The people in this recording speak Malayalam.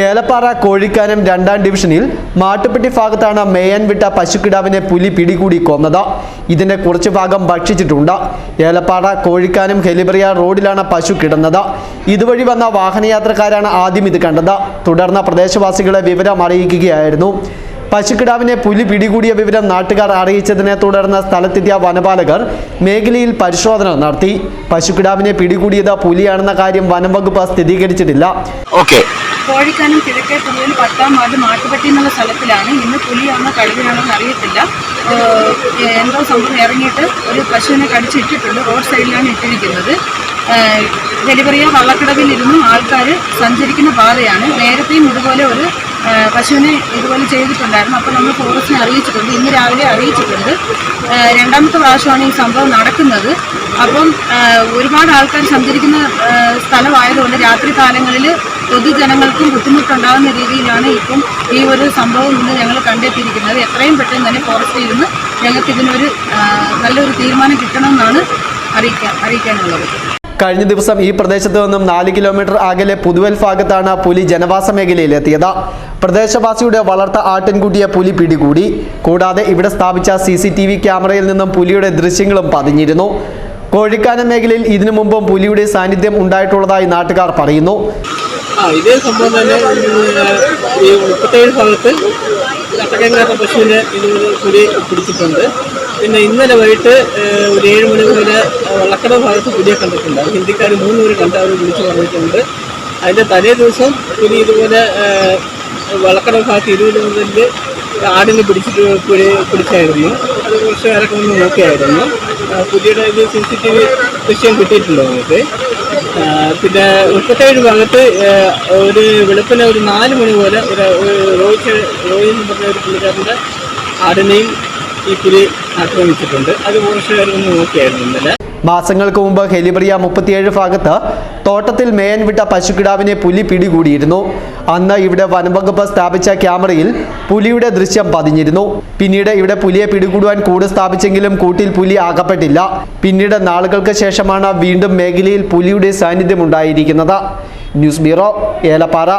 ഏലപ്പാറ കോഴിക്കാനം രണ്ടാം ഡിവിഷനിൽ മാട്ടുപ്പെട്ടി ഭാഗത്താണ് മേയാൻ വിട്ട പശുക്കിടാവിനെ പുലി പിടികൂടി കൊന്നത്. ഇതിന്റെ കുറച്ച് ഭാഗം ഭക്ഷിച്ചിട്ടുണ്ട്. ഏലപ്പാറ കോഴിക്കാനം ഹെലിബറിയ റോഡിലാണ് പശു കിടന്നത്. ഇതുവഴി വന്ന വാഹനയാത്രക്കാരാണ് ആദ്യം ഇത് കണ്ടത്. തുടർന്ന് പ്രദേശവാസികളെ വിവരം അറിയിക്കുകയായിരുന്നു. പശുക്കിടാവിനെ പുലി പിടികൂടിയ വിവരം നാട്ടുകാർ അറിയിച്ചതിനെ തുടർന്ന് സ്ഥലത്തെത്തിയ വനപാലകർ മേഖലയിൽ പരിശോധന നടത്തി. പശുക്കിടാവിനെ പിടികൂടിയത് പുലിയാണെന്ന കാര്യം വനംവകുപ്പ് സ്ഥിരീകരിച്ചിട്ടില്ല. ഓക്കെ കോഴിക്കാനം കിഴക്കേ പുലിയിൽ പത്താം വാർഡ് മാട്ടുപട്ടി എന്നുള്ള സ്ഥലത്തിലാണ്. ഇന്ന് പുലിയാണോ കടുവയാണോ അറിയത്തില്ല. എന്തോ സംഭവം ഇറങ്ങിയിട്ട് ഒരു പശുവിനെ കടിച്ചിട്ടിട്ടുണ്ട്. റോഡ് സൈഡിലാണ് ഇട്ടിരിക്കുന്നത്. ഡെലിവറിയ വള്ളക്കടവിലിരുന്ന്. ആൾക്കാർ സഞ്ചരിക്കുന്ന പാതയാണ്. നേരത്തെയും ഇതുപോലെ ഒരു പശുവിനെ ഇതുപോലെ ചെയ്തിട്ടുണ്ടായിരുന്നു. അപ്പോൾ നമ്മൾ ഫോറസ്റ്റിനെ അറിയിച്ചിട്ടുണ്ട്. ഇന്ന് രാവിലെ അറിയിച്ചിട്ടുണ്ട്. രണ്ടാമത്തെ പ്രാവശ്യമാണ് ഈ സംഭവം നടക്കുന്നത്. അപ്പം ഒരുപാട് ആൾക്കാർ സഞ്ചരിക്കുന്ന സ്ഥലമായതുകൊണ്ട് രാത്രി കാലങ്ങളിൽ പൊതുജനങ്ങൾക്കും ബുദ്ധിമുട്ടുണ്ടാകുന്ന രീതിയിലാണ് ഇപ്പം ഈ ഒരു സംഭവം ഇന്ന് ഞങ്ങൾ കണ്ടെത്തിയിരിക്കുന്നത്. എത്രയും പെട്ടെന്ന് തന്നെ ഫോറസ്റ്റിൽ നിന്ന് ഞങ്ങൾക്ക് ഇതിനൊരു നല്ലൊരു തീരുമാനം കിട്ടണമെന്നാണ് അറിയിക്കാൻ അറിയിക്കാനുള്ളത്. കഴിഞ്ഞ ദിവസം ഈ പ്രദേശത്ത് നിന്നും നാല് കിലോമീറ്റർ അകലെ പുതുവൽ ഭാഗത്താണ് പുലി ജനവാസ മേഖലയിലെത്തിയത്. പ്രദേശവാസിയുടെ വളർത്ത ആട്ടിൻകുട്ടിയെ പുലി പിടികൂടി. കൂടാതെ ഇവിടെ സ്ഥാപിച്ച സി ക്യാമറയിൽ നിന്നും പുലിയുടെ ദൃശ്യങ്ങളും പതിഞ്ഞിരുന്നു. കോഴിക്കാനം മേഖലയിൽ ഇതിനു മുമ്പും പുലിയുടെ സാന്നിധ്യം ഉണ്ടായിട്ടുള്ളതായി നാട്ടുകാർ പറയുന്നു. ആ ഇതേ സംഭവം തന്നെ ഈ മുപ്പത്തേഴ് ഭാഗത്ത് കട്ടക്കങ്ങാത്ത പശുവിനെ ഇതുപോലെ പുലി പിടിച്ചിട്ടുണ്ട്. പിന്നെ ഇന്നലെ വൈകിട്ട് ഒരു ഏഴ് മണി മുതൽ വള്ളക്കട ഭാഗത്ത് പുലിയെ കണ്ടിട്ടുണ്ട്. അത് ഹിന്ദിക്കാർ മൂന്ന് പേര് കണ്ട് അവർ വിളിച്ചു പറഞ്ഞിട്ടുണ്ട്. അതിന്റെ തലേ ദിവസം പുലി ഇതുപോലെ വള്ളക്കട ഭാഗത്ത് ഇരുപത് മുതൽ ആടിനെ പിടിച്ചിട്ട് പുലി പിടിച്ചായിരുന്നു. അത് കുറച്ച് കാലൊക്കെ ഒന്ന് നോക്കിയായിരുന്നു. പുലിയുടെ സി സി ടി വി ദൃശ്യം കിട്ടിയിട്ടുണ്ടോ നമുക്ക് പിന്നെ മുപ്പത്തേഴ് ഭാഗത്ത് ഒരു വെളുപ്പിനെ ഒരു നാല് മണി പോലെ ഒരു റോയിച്ച് റോയി റോയി എന്ന് പറഞ്ഞ ഒരു പുള്ളിക്കാരന്റെ ആടിനെയും ഈ പുലി ആക്രമിച്ചിട്ടുണ്ട്. അത് നേരം നോക്കിയായിരുന്നു ഇന്നലെ. മാസങ്ങൾക്ക് മുമ്പ് ഹെലിബ്രിയ മുപ്പത്തിയേഴ് ഭാഗത്ത് തോട്ടത്തിൽ മേയാൻ വിട്ട പശുക്കിടാവിനെ പുലി പിടികൂടിയിരുന്നു. അന്ന് ഇവിടെ വനംവകുപ്പ് സ്ഥാപിച്ച ക്യാമറയിൽ പുലിയുടെ ദൃശ്യം പതിഞ്ഞിരുന്നു. പിന്നീട് ഇവിടെ പുലിയെ പിടികൂടുവാൻ കൂട് സ്ഥാപിച്ചെങ്കിലും കൂട്ടിൽ പുലി ആകപ്പെട്ടില്ല. പിന്നീട് നാളുകൾക്ക് ശേഷമാണ് വീണ്ടും മേഖലയിൽ പുലിയുടെ സാന്നിധ്യം ഉണ്ടായിരിക്കുന്നത്. News bureau Elappara.